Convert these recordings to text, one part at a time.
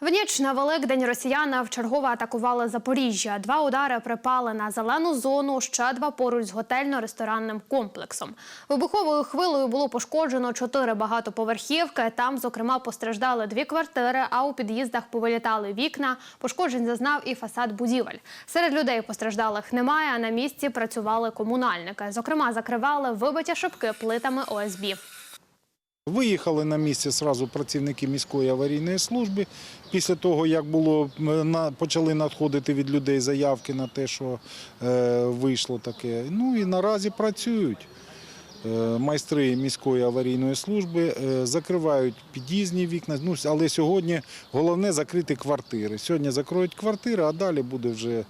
В ніч на Великдень росіяни вчергове атакували Запоріжжя. Два удари припали на зелену зону, ще два поруч з готельно-ресторанним комплексом. Вибуховою хвилею було пошкоджено чотири багатоповерхівки. Там, зокрема, постраждали дві квартири, а у під'їздах повилітали вікна. Пошкоджень зазнав і фасад будівель. Серед людей постраждалих немає. а На місці працювали комунальники. Зокрема, закривали вибиті шибки плитами ОСБ. Виїхали на місце сразу працівники міської аварійної служби. Після того, як було е, почали надходити від людей заявки на те, що е, вийшло таке. Ну і наразі працюють. Е, Майстри міської аварійної служби е, закривають під'їзні вікна. Ну, але сьогодні головне закрити квартири. Сьогодні закроють квартири, а далі буде вже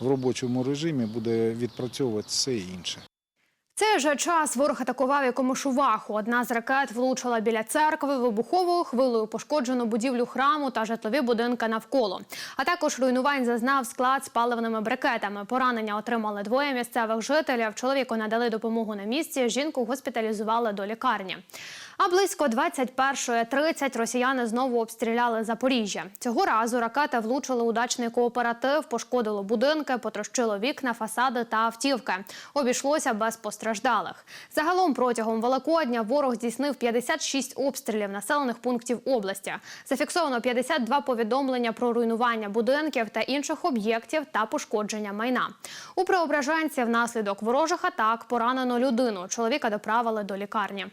в робочому режимі буде відпрацьовувати все інше. Цей же час ворог атакував і Комишуваху. Одна з ракет влучила біля церкви. Вибуховою хвилею пошкоджено будівлю храму та житлові будинки навколо. А також руйнувань зазнав склад з паливними брикетами. Поранення отримали двоє місцевих жителів. Чоловіку надали допомогу на місці. Жінку госпіталізували до лікарні. А близько 21.30 росіяни знову обстріляли Запоріжжя. Цього разу ракети влучили у дачний кооператив, пошкодило будинки, потрощило вікна, фасади та автівки. Обійшлося без постраждалих. Загалом протягом Великодня ворог здійснив 56 обстрілів населених пунктів області. Зафіксовано 52 повідомлення про руйнування будинків та інших об'єктів та пошкодження майна. У Преображенці внаслідок ворожих атак поранено людину. Чоловіка доправили до лікарні.